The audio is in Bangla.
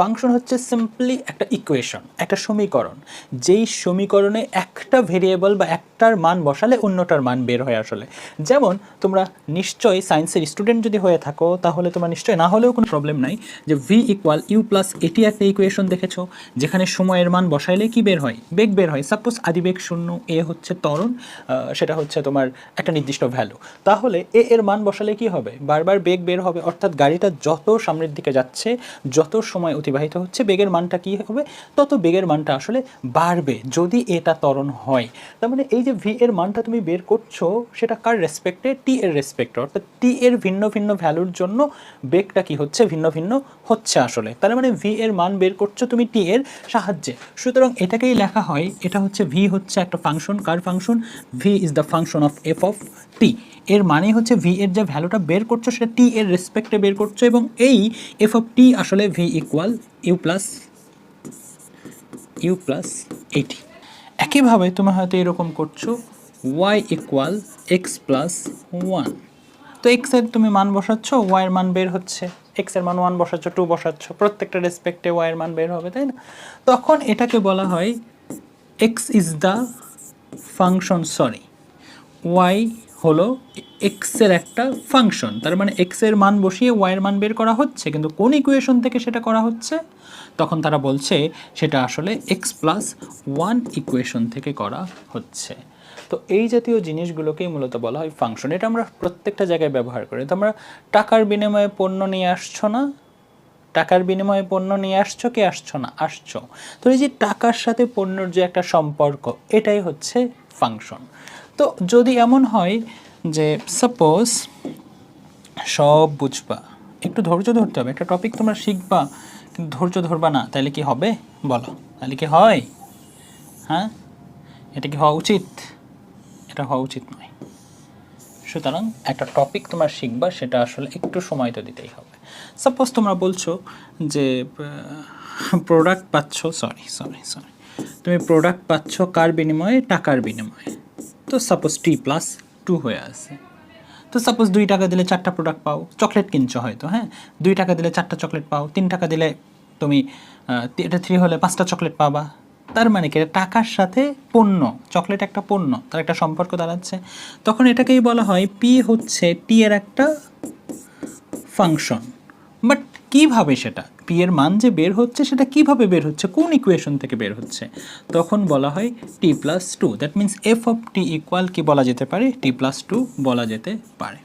ফাংশন হচ্ছে সিম্পলি একটা ইকুয়েশন একটা সমীকরণ। যেই সমীকরণে একটা ভেরিয়েবল বা একটার মান বসালে অন্যটার মান বের হয় আসলে। যেমন, তোমরা নিশ্চয়ই সায়েন্সের স্টুডেন্ট যদি হয়ে থাকো, তাহলে তোমার নিশ্চয়ই না হলেও কোনো প্রবলেম নাই যে ভি ইকুয়াল ইউ প্লাস এটি একটা ইকুয়েশন দেখেছ, যেখানে সময়ের মান বসাইলে কি বের হয়? বেগ বের হয়। সাপোজ আদিবেগ শূন্য এ হচ্ছে ত্বরণ সেটা হচ্ছে তোমার একটা নির্দিষ্ট ভ্যালু তাহলে এ এর মান বসালে কি হবে? বারবার বেগ বের হবে, অর্থাৎ গাড়িটা যত সামনের দিকে যাচ্ছে, যত সময় অতিবাহিত হচ্ছে, বেগের মানটা কি হবে? তত বেগের মানটা আসলে বাড়বে যদি এটা ত্বরণ হয়। তার মানে এই যে ভি এর মানটা তুমি বের করছ, সেটা কার রেসপেক্টে টি এর রেসপেক্টে অর্থাৎ টি এর ভিন্ন ভিন্ন ভ্যালুর জন্য বেগটা কি হচ্ছে? ভিন্ন ভিন্ন হচ্ছে আসলে। তার মানে ভি এর মান বের করছ তুমি টি এর সাহায্যে। সুতরাং এটাকেই লেখা হয়, এটা হচ্ছে ভি হচ্ছে একটা function car function V is the function of F of T এর মানে হচ্ছে ভি এর যে ভ্যালুটা বের করছ, সেটা টি এর রেসপেক্টে বের করছ এবং এই এফ অফ টি আসলে V equal U plus U plus A T. একইভাবে তুমি হয়তো এরকম করছ, Y equal X plus one. তো এক্সের তুমি মান বসাচ্ছ, ওয়াই এর মান বের হচ্ছে। এক্সের মান ওয়ান বসাচ্ছ, টু বসাচ্ছ, প্রত্যেকটা রেসপেক্টে ওয়াই এর মান বের হবে, তাই না? তখন এটাকে বলা হয়, X is the function, sorry, Y হলো এক্সের একটা ফাংশন তার মানে এক্সের মান বসিয়ে ওয়াইয়ের মান বের করা হচ্ছে, কিন্তু কোন ইকুয়েশন থেকে সেটা করা হচ্ছে? তখন তারা বলছে সেটা আসলে এক্স প্লাস ওয়ান ইকুয়েশন থেকে করা হচ্ছে। তো এই জাতীয় জিনিসগুলোকেই মূলত বলা হয় ফাংশন এটা আমরা প্রত্যেকটা জায়গায় ব্যবহার করি। তো আমরা টাকার বিনিময়ে পণ্য নিয়ে আসছো না? টাকার বিনিময়ে পণ্য নিয়ে আসছো কি আসছো না? আসছো। তো এই যে টাকার সাথে পণ্যর যে একটা সম্পর্ক, এটাই হচ্ছে ফাংশন তো যদি এমন হয় যে সাপোজ সব বুঝবা, একটু ধৈর্য ধরতে হবে, একটা টপিক তোমরা শিখবা, কিন্তু ধৈর্য ধরবা না তাহলে কি হবে? বলো তাহলে কি হয়? হ্যাঁ? এটা কি হওয়া উচিত? এটা হওয়া উচিত নয়। সুতরাং একটা টপিক তোমার শিখবা, সেটা আসলে একটু সময় তো দিতেই হবে। সাপোজ তোমরা বলছো যে প্রোডাক্ট পাচ্ছ সরি সরি সরি তুমি প্রোডাক্ট পাচ্ছ কার বিনিময়ে? টাকার বিনিময়ে। তো সাপোজ টি প্লাস টু হয়ে আছে তো সাপোজ দুই টাকা দিলে চারটা প্রোডাক্ট পাও চকলেট কিনছো হয়তো হ্যাঁ? দুই টাকা দিলে চারটা চকলেট পাও, তিন টাকা দিলে তুমি এটা থ্রি হলে পাঁচটা চকলেট পাবা। তার মানে কি? টাকার সাথে পণ্য চকলেট একটা পণ্য, তার একটা সম্পর্ক দাঁড়াচ্ছে। তখন এটাকেই বলা হয় পি হচ্ছে টি এর একটা ফাংশন বাট কীভাবে সেটা? পি এর মান যে বের হচ্ছে, সেটা কীভাবে বের হচ্ছে? কোন ইকুয়েশন থেকে বের হচ্ছে? তখন বলা হয় T plus two that means F of T equal কি বলা যেতে পারে? টি প্লাস টু বলা যেতে পারে।